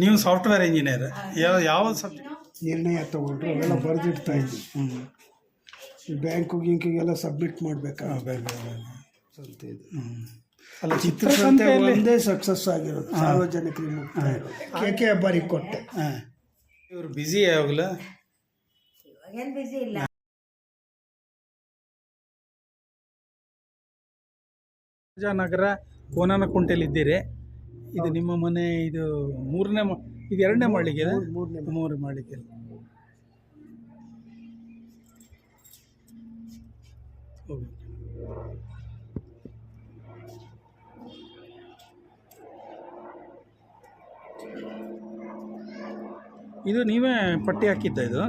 ನೀವು software engineer. ಯಾವ ಯಾವ ಸಬ್ಜೆಕ್ಟ್ ನಿರ್ಣಯ ತಗೊಂಡ್ರು ಅವೆಲ್ಲ ಬರೆದಿಡ್ತಾ ಇದ್ವಿ. ಹ್ಞೂ ಈ ಬ್ಯಾಂಕು ಗಿಂಕಿಗೆಲ್ಲ ಸಬ್ಮಿಟ್ ಮಾಡಬೇಕಾ? ಬೇಗ ಇದು. ಹ್ಞೂ ಅಲ್ಲ ಚಿತ್ರಸಂತೆ ಚಿತ್ರಸಂತೆಯಲ್ಲಿ ಒಂದೇ ಸಕ್ಸಸ್ ಆಗಿರೋದು ಸಾರ್ವಜನಿಕರಿಗೆ ಮುಕ್ತ ಇರೋದು ಕೆ ಕೆ ಹಬ್ಬರಿಗೆ ಕೊಟ್ಟೆ. ಹಾಂ. ಇವರು ಬ್ಯುಸಿ ಯಾವಾಗಲ ಏನು ಬಿಸಿ ಇಲ್ಲ. ನಗರ ಕೋನನ ಕುಂಟೆಲಿ ಇದ್ದೀರಿ. ಇದು ನಿಮ್ಮ ಮನೆ ಇದು ಮೂರನೇ ಮ- ಇದು ಎರಡನೇ ಮಾಡಲಿಕ್ಕೆ ಮೂರನೇ ಮೂರು ಮಾಡಲಿಕ್ಕೆ ಹೋಗಿ ಇದು ನೀವೇ ಪಟ್ಟಿ ಹಾಕಿದ್ದ ಇದು?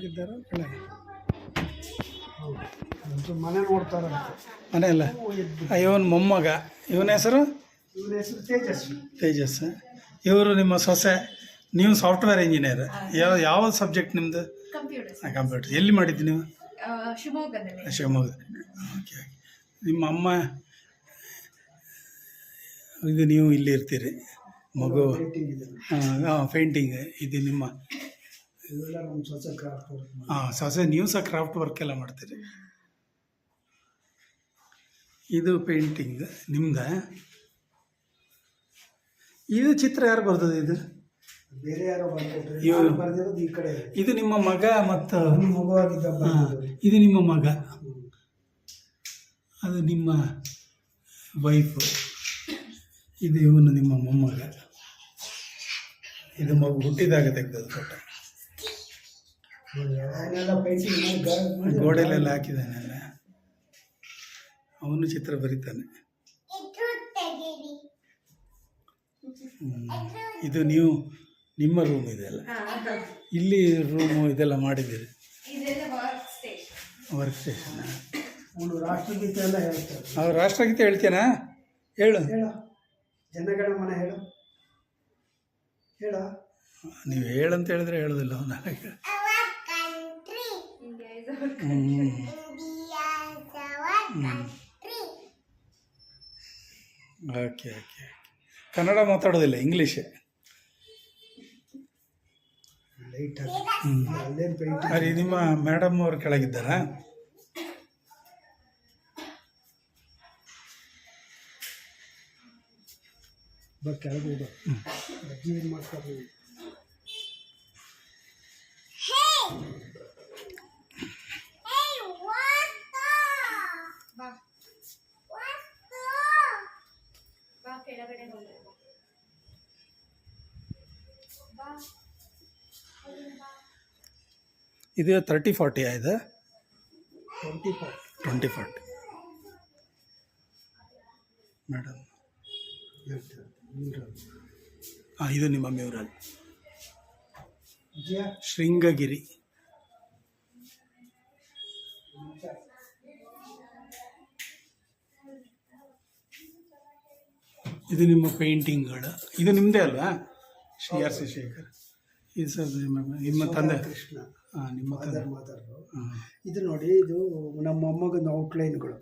ಕೆಳಗಿದ್ದಾರ ಕೆಳಗೆ ಮನೆ ನೋಡ್ತಾರಂತೆ ಮನೆಯಲ್ಲ? ಇವನ್ ಮೊಮ್ಮಗ. ಇವನ ಹೆಸರು? ಇವನ ಹೆಸರು ತೇಜಸ್ವಿ ತೇಜಸ್. ಇವರು ನಿಮ್ಮ ಸೊಸೆ. ನೀವು ಸಾಫ್ಟ್ವೇರ್ ಇಂಜಿನಿಯರ್. ಯಾವ ಯಾವ ಸಬ್ಜೆಕ್ಟ್ ನಿಮ್ಮದು ಕಂಪ್ಯೂಟರ್ಸ್ ಕಂಪ್ಯೂಟರ್ ಎಲ್ಲಿ ಮಾಡಿದ್ದು ನೀವು? ಶಿವಮೊಗ್ಗ. ಓಕೆ ನಿಮ್ಮ ಅಮ್ಮ ಇದು ನೀವು ಇಲ್ಲಿ ಇರ್ತೀರಿ. ಮಗು. ಹಾಂ ಪೇಂಟಿಂಗ್ ಇದು ನಿಮ್ಮ ಇವೆಲ್ಲ ನಮ್ಮ ಸ್ವಚ್ಛ ಕ್ರಾಫ್ಟ್ ವರ್ಕ್ ಹಾಂ ಸೊಸೆ ನೀವು ಸಹ ಕ್ರಾಫ್ಟ್ ವರ್ಕ್ ಎಲ್ಲ ಮಾಡ್ತೀರಿ. ಇದು ಪೇಂಟಿಂಗ್ ನಿಮ್ದ? ಇದು ಚಿತ್ರ ಯಾರು ಬರ್ತದೆ ಇದು? ಬೇರೆ ಯಾರೋ ಬರ್ಕೊಟ್ರೆ ಇವ್ರು- ಬರ್ದಿರೋದು ಈ ಕಡೆ. ಇದು ನಿಮ್ಮ ಮಗ ಮತ್ತು ನಿಮ್ಮ ಮಗುವಾಗಿದ್ದ ಹಾಂ ಇದು ನಿಮ್ಮ ಮಗ. ಅದು ನಿಮ್ಮ ವೈಫು ಇದು ಇವನು ನಿಮ್ಮ ಮೊಮ್ಮಗ. ಇದು ಮಗು ಹುಟ್ಟಿದಾಗ ತೆಗೆದದ್ದು ಫೋಟೋ ಗೋಡೆಲೆಲ್ಲ ಹಾಕಿದ್ದಾನೆಲ್ಲ ಅವನು ಚಿತ್ರ ಬರೀತಾನೆ. ಇದು ನೀವು ನಿಮ್ಮ ರೂಮ್ ಇದೆಲ್ಲ ಇಲ್ಲಿ ರೂಮು ಇದೆಲ್ಲ ಮಾಡಿದ್ದೀರಿ? ಇದೆಲ್ಲ ವರ್ಕ್ ಸ್ಟೇಷನ್ ಅವನು ರಾಷ್ಟ್ರಗೀತೆ ಎಲ್ಲ ಹೇಳ್ತಾರೆ. ಅವ್ರು ರಾಷ್ಟ್ರಗೀತೆ ಹೇಳ್ತೇನಾ ಹೇಳು. ಜನಗಳ ಜನಗಣ ಮನ ಹೇಳು. ಹೇಳ. ನೀವು ಹೇಳಂತ ಹೇಳಿದ್ರೆ ಹೇಳೋದಿಲ್ಲ ಅವನ ಓಕೆ ಓಕೆ ಕನ್ನಡ ಮಾತಾಡೋದಿಲ್ಲ ಇಂಗ್ಲೀಷೇ ಅಲ್ಲಿ ನಿಮ್ಮ ಮೇಡಮ್ ಅವರು ಕೆಳಗಿದ್ದಾರಾ? ಕೆಳಗೆ ಹೋಗು ಅಜ್ಜಿ ಏನು ಮಾಡ್ತಾರೆ ಬಾ ಬಾ ಕೆಳಗಡೆ ಹೋಗು ಬಾ ಇದು ತರ್ಟಿ ಫಾರ್ಟಿ ಇದು? Twenty forty twenty forty madam ಹಾಂ ಇದು ನಿಮ್ಮ ಮ್ಯೂರಲ್ ಶೃಂಗಗಿರಿ. ಇದು ನಿಮ್ಮ ಪೇಂಟಿಂಗ್ಗಳು ಇದು ನಿಮ್ಮದೇ ಅಲ್ವಾ? Shri R C Shekhar. ಇದು ಸರ್ ನಿಮ್ಮ ನಿಮ್ಮ ತಂದೆ. ಕೃಷ್ಣ ನಿಮ್ಮ ಮದರು ಹಾಂ. ಇದು ನೋಡಿ ಇದು ನಮ್ಮ ಮೊಮ್ಮಗನ ಔಟ್ಲೈನ್ಗಳು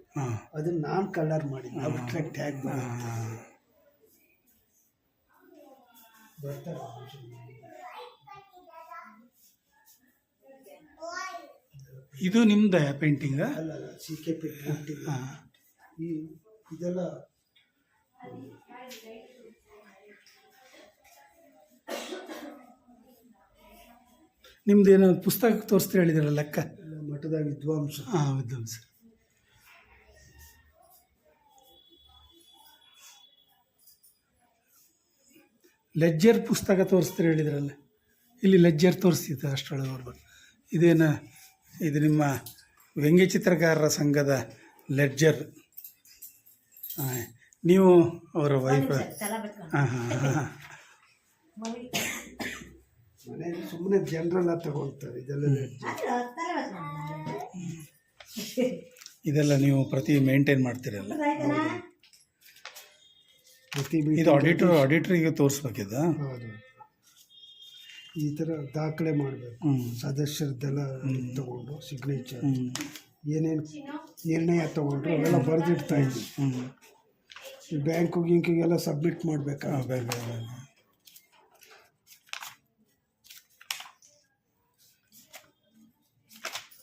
ಅದನ್ನ ನಾನು ಕಲರ್ ಮಾಡಿ ಅಬ್ಸ್ಟ್ರಾಕ್ಟ್ ಟ್ಯಾಗ್ ಬರ್ತಾರೆ. ಇದು ನಿಮ್ಮದೇ ಪೇಂಟಿಂಗ್ ಅಲ್ಲ ಅಲ್ಲ ಸಿ ಕೆ ಪಿ ಪೇಂಟಿಂಗ್ ಹಾಂ. ಈ ಇದೆಲ್ಲ ನಿಮ್ದು ಏನೋ ಪುಸ್ತಕ ತೋರಿಸ್ತೀರಿ ಹೇಳಿದ್ರಲ್ಲ ಲೆಕ್ಕ? ಮಠದ ವಿದ್ವಾಂಸ. ಹಾಂ ವಿದ್ವಾಂಸ. ಲೆಜ್ಜರ್ ಪುಸ್ತಕ ತೋರಿಸ್ತೀರಿ ಹೇಳಿದ್ರಲ್ಲ. ಇಲ್ಲಿ ಲೆಜ್ಜರ್ ತೋರಿಸ್ತಿತ್ತು ಅಷ್ಟರೊಳಗೆ. ನೋಡ್ಬೋದು ಇದೇನು ಇದು ನಿಮ್ಮ ವ್ಯಂಗ್ಯ ಚಿತ್ರಕಾರರ ಸಂಘದ ಲೆಡ್ಜರ್. ಹಾಂ ನೀವು ಅವರ ವೈಫ್ ಹಾಂ ಹಾಂ ಹಾಂ. ಸುಮ್ಮನೆ ಜನರೆಲ್ಲ ತಗೊಳ್ತಾರೆ ಇದೆಲ್ಲ ಇದೆಲ್ಲ ನೀವು ಪ್ರತಿ ಮೇಂಟೈನ್ ಮಾಡ್ತೀರಲ್ಲ? ಪ್ರತಿ ಇದು ಆಡಿಟರ್ ಆಡಿಟ್ರಿಗೆ ತೋರಿಸ್ಬೇಕಿದ? ಹೌದು. ಈ ಥರ ದಾಖಲೆ ಮಾಡಬೇಕು. ಹ್ಞೂ ಸದಸ್ಯರದ್ದೆಲ್ಲ ತಗೊಂಡು ಸಿಗ್ನೇಚರ್ ಹ್ಞೂ ಏನೇನು ನಿರ್ಣಯ ತಗೊಂಡ್ರು ಅವೆಲ್ಲ ಬರೆದಿಡ್ತಾ ಇದ್ವಿ. ಹ್ಞೂ ಈ ಬ್ಯಾಂಕು ಗಿಂಕಿಗೆಲ್ಲ ಸಬ್ಮಿಟ್ ಮಾಡಬೇಕಾ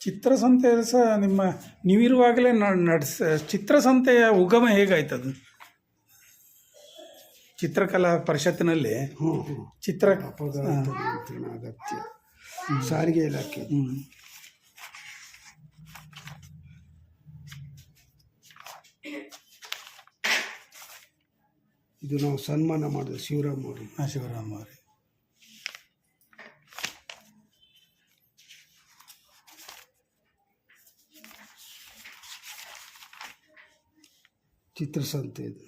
ಚಿತ್ರಸಂತೆ ಸಹ ನಿಮ್ಮ ನೀವಿರುವಾಗಲೇ ನಡೆಸ ಚಿತ್ರಸಂತೆಯ ಉಗಮ ಹೇಗಾಯ್ತದು? ಚಿತ್ರಕಲಾ ಪರಿಷತ್ತಿನಲ್ಲಿ ಚಿತ್ರ ಅಗತ್ಯ. ಸಾರಿಗೆ ಇಲಾಖೆ. ಇದು ನಾವು ಸನ್ಮಾನ ಮಾಡಿದ್ವಿ ಶಿವರಾಮ್ ಅವರು. ಶಿವರಾಮ್ ಅವರೇ. ಚಿತ್ರಸಂತೆ ಇದು.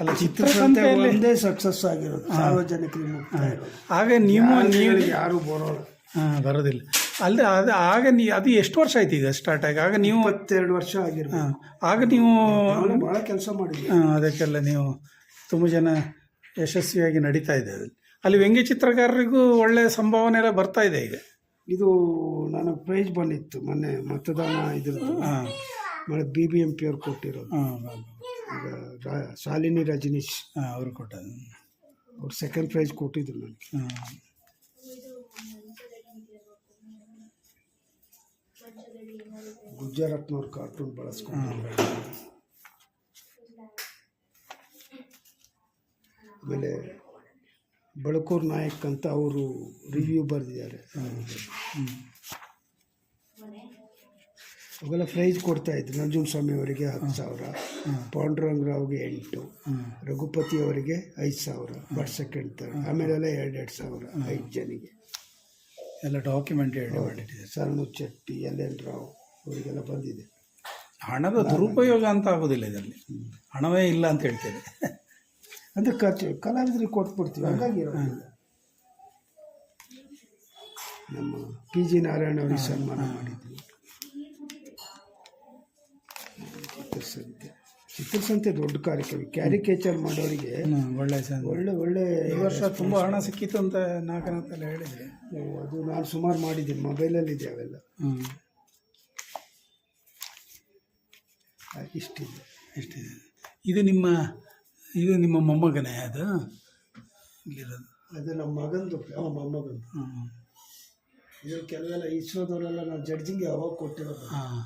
ಅಲ್ಲ ಚಿತ್ರಸಂತೆ ಒಂದೇ ಸಕ್ಸಸ್ ಆಗಿರೋದು ಸಾರ್ವಜನಿಕರಿಗೆ ಮುಕ್ತ ಇರೋದು. ಆಗ ನೀವು ನೀವು ಯಾರು ಬರೋಲ್ಲ ಹಾಂ ಬರೋದಿಲ್ಲ. ಅಲ್ಲದೆ ಅದು ಆಗ ನೀ ಅದು ಎಷ್ಟು ವರ್ಷ ಆಯ್ತು ಈಗ ಸ್ಟಾರ್ಟ್ ಆಗಿ? ಆಗ ನೀವು ಇಪ್ಪತ್ತೆರಡು ವರ್ಷ ಆಗಿರ್ಬೋದು. ಹಾಂ. ಆಗ ನೀವು ಭಾಳ ಕೆಲಸ ಮಾಡಿದ್ವಿ. ಹಾಂ ಅದಕ್ಕೆಲ್ಲ ನೀವು ತುಂಬ ಜನ ಯಶಸ್ವಿಯಾಗಿ ನಡೀತಾ ಇದೆ ಅದು. ಅಲ್ಲಿ ವ್ಯಂಗ್ಯ ಚಿತ್ರಕಾರರಿಗೂ ಒಳ್ಳೆಯ ಸಂಭಾವನೆ ಎಲ್ಲ ಬರ್ತಾ ಇದೆ ಈಗ. ಇದು ನನಗೆ ಪ್ರೈಜ್ ಬಂದಿತ್ತು ಮೊನ್ನೆ ಮತದಾನ ಇದ್ರದ್ದು. ಹಾಂ. ಮಳೆ ಬಿ ಬಿ ಎಂ ಪಿ ಅವ್ರು ಕೊಟ್ಟಿರೋದು. ಹಾಂ ಈಗ ರಾ- ಶಾಲಿನಿ ರಜನೀಶ್. ಹಾಂ ಅವರು ಕೊಟ್ಟದ್ದು. ಅವ್ರು ಸೆಕೆಂಡ್ ಪ್ರೈಸ್ ಕೊಟ್ಟಿದ್ರು ನನಗೆ. ಹಾಂ ಕಾರ್ಟೂನ್ ಬಳಸ್ಕೊಂಡು ಆಮೇಲೆ ಬಳಕೂರ್ ನಾಯಕ್ ಅಂತ ಅವರು ರಿವ್ಯೂ ಬರೆದಿದ್ದಾರೆ. ಅವೆಲ್ಲ ಪ್ರೈಸ್ ಕೊಡ್ತಾ ಇದ್ರು. ನಂಜುನ್ ಸ್ವಾಮಿ ಅವರಿಗೆ ಹತ್ತು ಸಾವಿರ ಪಾಂಡುರಂಗರಾವ್ಗೆ ಎಂಟು ರಘುಪತಿ ಅವರಿಗೆ ಐದು ಸಾವಿರ ಬಟ್ ಸೆಕೆಂಡ್ ತರ್ಡ್ ಆಮೇಲೆಲ್ಲ ಎರಡೆರಡು ಸಾವಿರ ಐದು ಜನಿಗೆ ಎಲ್ಲ ಡಾಕ್ಯುಮೆಂಟ್ ಮಾಡಿಟ್ಟಿದೆ ಸರಣು ಚೆಟ್ಟಿ ಎಲ್ ಎನ್ ರಾವ್ ಅವರಿಗೆಲ್ಲ ಬಂದಿದೆ. ಹಣದ ದುರುಪಯೋಗ ಅಂತ ಆಗೋದಿಲ್ಲ ಇದರಲ್ಲಿ. ಹಣವೇ ಇಲ್ಲ ಅಂತ ಹೇಳ್ತೇವೆ ಅಂದರೆ ಖರ್ಚು ಕಲಾವಿದರಿಗೆ ಕೊಟ್ಬಿಡ್ತೀವಿ ಹಾಗಾಗಿ ಇರೋದಿಲ್ಲ. ನಮ್ಮ ಪಿ ಜಿ ನಾರಾಯಣ ಅವರಿಗೆ ಸನ್ಮಾನ ಮಾಡಿದ್ವಿ. ಚಿತ್ರಸಂತೆ. ಚಿತ್ರಸಂತೆ ದೊಡ್ಡ ಕಾರ್ಯಕ್ರಮ. ಕ್ಯಾರಿಕೇಚರ್ ಮಾಡೋರಿಗೆ ಒಳ್ಳೆ ಒಳ್ಳೆ ಒಳ್ಳೆ ಈ ವರ್ಷ ತುಂಬ ಹಣ ಸಿಕ್ಕಿತ್ತು ಅಂತ ನಾಲ್ಕನಂತೆಲ್ಲ ಹೇಳಿದೆ ಅದು ನಾನು ಸುಮಾರು ಮಾಡಿದ್ದೀನಿ. ಮೊಬೈಲಲ್ಲಿ ಇದೆ ಅವೆಲ್ಲ. ಇಷ್ಟಿದೆ ಆ, ಇಷ್ಟಿದೆ. ಇದು ನಿಮ್ಮ ಇದು ನಿಮ್ಮ ಮೊಮ್ಮಗನೇ ಅದು? ಇಲ್ಲಿರೋದು. ಅದು ನಮ್ಮ ಮಗಂದು ಅವ ಮೊಮ್ಮಗಂದು. ಹ್ಞೂ ಇದು ಕೆಲವೆಲ್ಲ ಇಸ್ರೋದವರೆಲ್ಲ ನಾವು ಜಡ್ಜಿಂಗ್ ಯಾವಾಗ ಕೊಟ್ಟಿರೋದು. ಹಾಂ.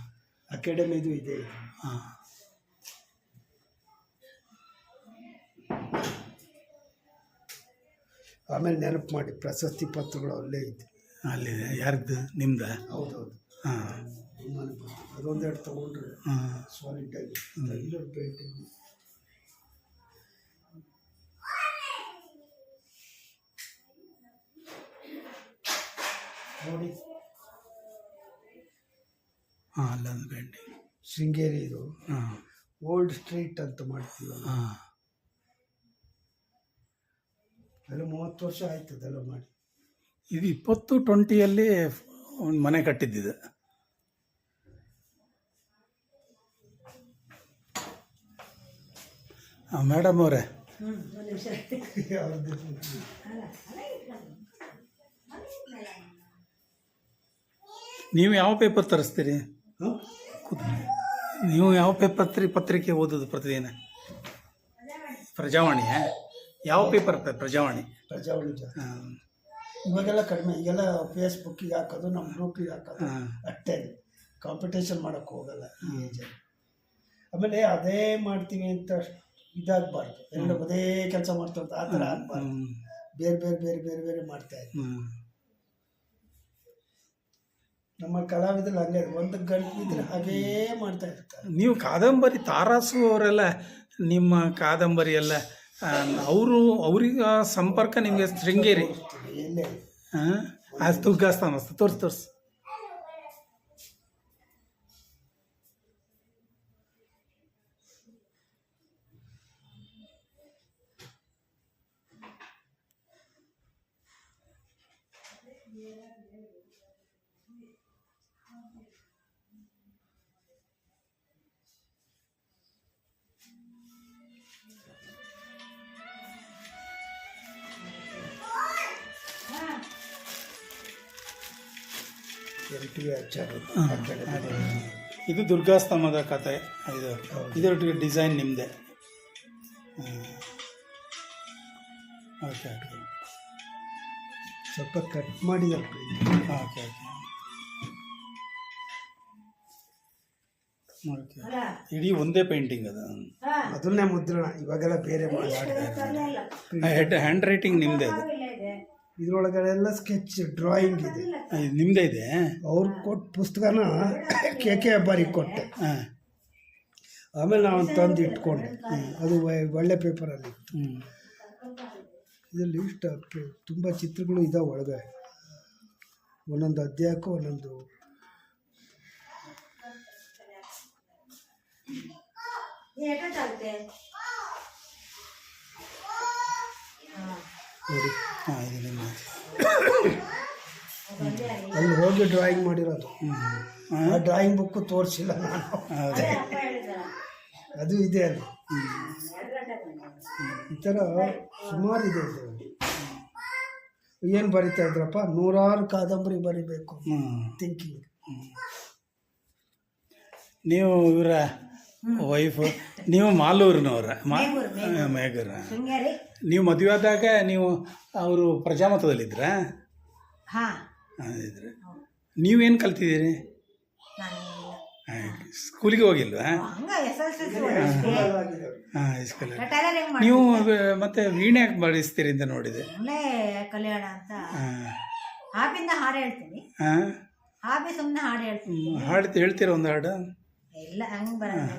ಅಕಾಡೆಮಿದು ಇದೆ ಇದು. ಹಾಂ. ಆಮೇಲೆ ನೆನಪು ಮಾಡಿ ಪ್ರಶಸ್ತಿ ಪತ್ರಗಳು ಅಲ್ಲೇ ಐತೆ ಅಲ್ಲಿದೆ ಯಾರ್ದು ಹೌದು ಹೌದೌದು. ಹಾಂ. ಅದೊಂದೆರಡು ತೊಗೊಂಡ್ರೆ ಹಾಂ. ಸಾಲಿಡ್ ಆಗಿ ಎಲ್ಲರೂ ಪೇಂಟಿಂಗ್ ನೋಡಿ. ಹಾಂ ಅಲ್ಲೊಂದು ಪೇಂಟಿಂಗ್ ಶೃಂಗೇರಿ ಇದು ಹಾಂ. ಓಲ್ಡ್ ಸ್ಟ್ರೀಟ್ ಅಂತ ಮಾಡ್ತೀವಿ ಹಾಂ. ಎಲ್ಲ ಮೂವತ್ತು ವರ್ಷ ಆಯಿತು ಅದೆಲ್ಲ ಮಾಡಿ. ಇದು ಇಪ್ಪತ್ತು ಟ್ವೆಂಟಿಯಲ್ಲಿ ಒಂದು ಮನೆ ಕಟ್ಟಿದ್ದಿದೆ. ಹಾಂ ಮೇಡಮ್ ಅವರೇ. ನೀವು ಯಾವ ಪೇಪರ್ ತರಿಸ್ತೀರಿ? ಹಾಂ? ಕೂತ್- ನೀವು ಯಾವ ಪೇಪರ್ ಪತ್ರಿಕೆ ಓದೋದು ಪ್ರತಿದಿನ? ಪ್ರಜಾವಾಣಿ ಯಾವ ಪೇಪರ್ ಪ್ರಜಾವಾಣಿ? ಪ್ರಜಾವಾಣಿ ಜಾಸ್ತಿ ಹಾಂ. ಇವಾಗೆಲ್ಲ ಕಡಿಮೆ ಈಗೆಲ್ಲ ಫೇಸ್ಬುಕ್ಕಿಗೆ ಹಾಕೋದು ನಮ್ಮ ಗ್ರೂಪಿಗೆ ಹಾಕೋದು ಹಾಂ. ಅಷ್ಟೇ ಕಾಂಪಿಟೇಷನ್ ಮಾಡೋಕ್ಕೆ ಹೋಗಲ್ಲ ಈ ಏಜಲ್ಲಿ ಆಮೇಲೆ ಅದೇ ಮಾಡ್ತೀವಿ ಅಂತ ಇದಾಗಬಾರ್ದು. ಎಲ್ಲ ಅದೇ ಕೆಲಸ ಮಾಡ್ತಾ ಆ ಥರ ಆಗಬಾರ್ದು. ಬೇರೆ ಬೇರೆ ಬೇರೆ ಬೇರೆ ಬೇರೆ ಮಾಡ್ತಾ ಇದ್ವಿ. ನಮ್ಮ ಕಲಾವಿದ್ರಲ್ಲಿ ಹಂಗೆ ಒಂದು ಗಂಟೆ ಇದ್ರೆ ಹಾಗೇ ಮಾಡ್ತಾ ಇರ್ತಾರೆ. ನೀವು ಕಾದಂಬರಿ ತಾರಾಸು ಅವರೆಲ್ಲ ನಿಮ್ಮ ಕಾದಂಬರಿ ಎಲ್ಲ ಅವರು ಅವ್ರಿಗೆ ಸಂಪರ್ಕ ನಿಮಗೆ ಶೃಂಗೇರಿ. ಹಾಂ ಅದು ತುಗ್ಗಾಸ್ತಾನ ಮಸ್ತ್ ತೋರ್ಸಿ ತೋರ್ಸಿ. ಎಲ್ ಟಿ ವಿ ಆಚಾರ ಆ ಕಡೆ ಇದು ದುರ್ಗಾಸ್ತಂಭದ ಕತೆ. ಇದು ಇದರೊಟ್ಟಿಗೆ ಡಿಸೈನ್ ನಿಮ್ಮದೇ ಓಕೆ ಓಕೆ. ಸ್ವಲ್ಪ ಕಟ್ ಮಾಡಿ ಓಕೆ ಓಕೆ. ಇಡೀ ಒಂದೇ ಪೇಂಟಿಂಗ್ ಅದು. ಅದನ್ನೇ ಮುದ್ರಣ. ಇವಾಗೆಲ್ಲ ಬೇರೆ ಹ್ಯಾಂಡ್ ರೈಟಿಂಗ್ ನಿಮ್ಮದೇ ಅದು. ಇದ್ರೊಳಗಡೆ ಎಲ್ಲ ಸ್ಕೆಚ್ ಡ್ರಾಯಿಂಗ್ ಇದೆ ನಿಮ್ದೇ ನಿಮ್ಮದೇ ಇದೆ? ಅವ್ರು ಕೊಟ್ಟ ಪುಸ್ತಕನ ಕೆ ಕೆ ಬಾರಿ ಕೊಟ್ಟೆ. ಹಾಂ. ಆಮೇಲೆ ನಾನು ತಂದು ಇಟ್ಕೊಂಡೆ. ಅದು ಒಳ್ಳೆ ಪೇಪರಲ್ಲಿ ಹ್ಞೂ ಇದರಲ್ಲಿ ಇಷ್ಟ ತುಂಬ ಚಿತ್ರಗಳು ಇದಾವೆ ಒಳಗೆ. ಒಂದೊಂದು ಅಧ್ಯಾಯಕ್ಕೂ ಒಂದೊಂದು. ಎಷ್ಟಾಗುತ್ತೆ ನೋಡಿ. ಹಾಂ ಇದು ನಿಮ್ಮ ಅಲ್ಲಿ ಹೋಗಿ ಡ್ರಾಯಿಂಗ್ ಮಾಡಿರೋದು. ಹ್ಞೂ ಆ ಡ್ರಾಯಿಂಗ್ ಬುಕ್ಕು ತೋರಿಸಿಲ್ಲ ನಾನು. ಅದು ಇದೆ ಬಂದೆ. ಈ ಥರ ಸುಮಾರು ಇದೆ ಏನು ಬರಿತಾ ಇದ್ರಪ್ಪ? ನೂರಾರು ಕಾದಂಬರಿ ಬರಿಬೇಕು. ಹ್ಞೂ ಥಿಂಕಿಂಗ್ ನೀವು ಇವರ ವೈಫು. ನೀವು ಮಾಲೂರಿನವ್ರ. ಮೇಘರ ನೀವು ಮದುವೆ ಆದಾಗ ನೀವು ಅವರು ಪ್ರಜಾಮತದಲ್ಲಿದ್ರ? ಇದ್ರೆ ನೀವೇನು ಕಲ್ತಿದ್ದೀರಿ? ಸ್ಕೂಲಿಗೆ ಹೋಗಿಲ್ವಾ? ಹಾಂ ಹೈಸ್ಕೂಲ್ ನೀವು ಮತ್ತೆ ವೀಣೆ ಯಾಕೆ ಬಳಸ್ತೀರಿ ಅಂತ ನೋಡಿದೆ. ಕಲ್ಯಾಣ ಅಂತ. ಹಾಡು ಹೇಳ್ತೀನಿ. ಸುಮ್ಮನೆ ಹಾಡು ಹೇಳ್ತೀನಿ. ಹಾಡು ಹೇಳ್ತೀರ ಒಂದು ಹಾಡು? ಇಲ್ಲ ಹಂಗೆ ಬರೋದು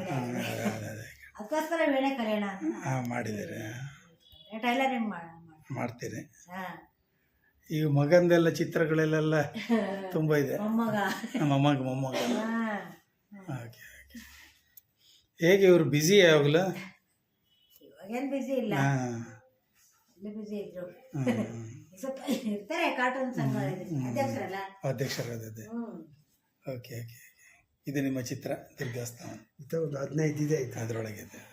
ಅದಕ್ಕೋಸ್ಕರ ವೇಳೆ ಕಲ್ಯಾಣ ಹಾಂ ಮಾಡಿದ್ದೀರಿ. ಟೈಲರಿಂಗ್ ಮಾಡ ಮಾಡ್ತೀರಿ. ಹಾ. ಈಗ ಮಗಂದೆಲ್ಲ ಚಿತ್ರಗಳಲ್ಲೆಲ್ಲ ತುಂಬ ಇದೆ. ಮೊಮ್ಮಗ. ಮೊಮ್ಮಗ ಓಕೆ ಓಕೆ. ಹೇಗೆ ಇವರು ಬ್ಯುಸಿ ಯಾವಾಗಲೂ ಇವಾಗೇನು ಬಿಸಿ ಇಲ್ಲ. ಬ್ಯುಸಿ ಇದ್ರು. ಇರ್ತಾರೆ ಕಾರ್ಟೂನ್ ಸಂಘ ಅಧ್ಯಕ್ಷರಲ್ಲ. ಅಧ್ಯಕ್ಷರಾದದ್ದೆ. ಹ್ಮ್. Okay okay. ಇದು ನಿಮ್ಮ ಚಿತ್ರ ದುರ್ಗಾಸ್ತವ ಒಂದು ಹದಿನೈದು ಇದೆ ಆಯ್ತು ಅದರೊಳಗಿದೆ.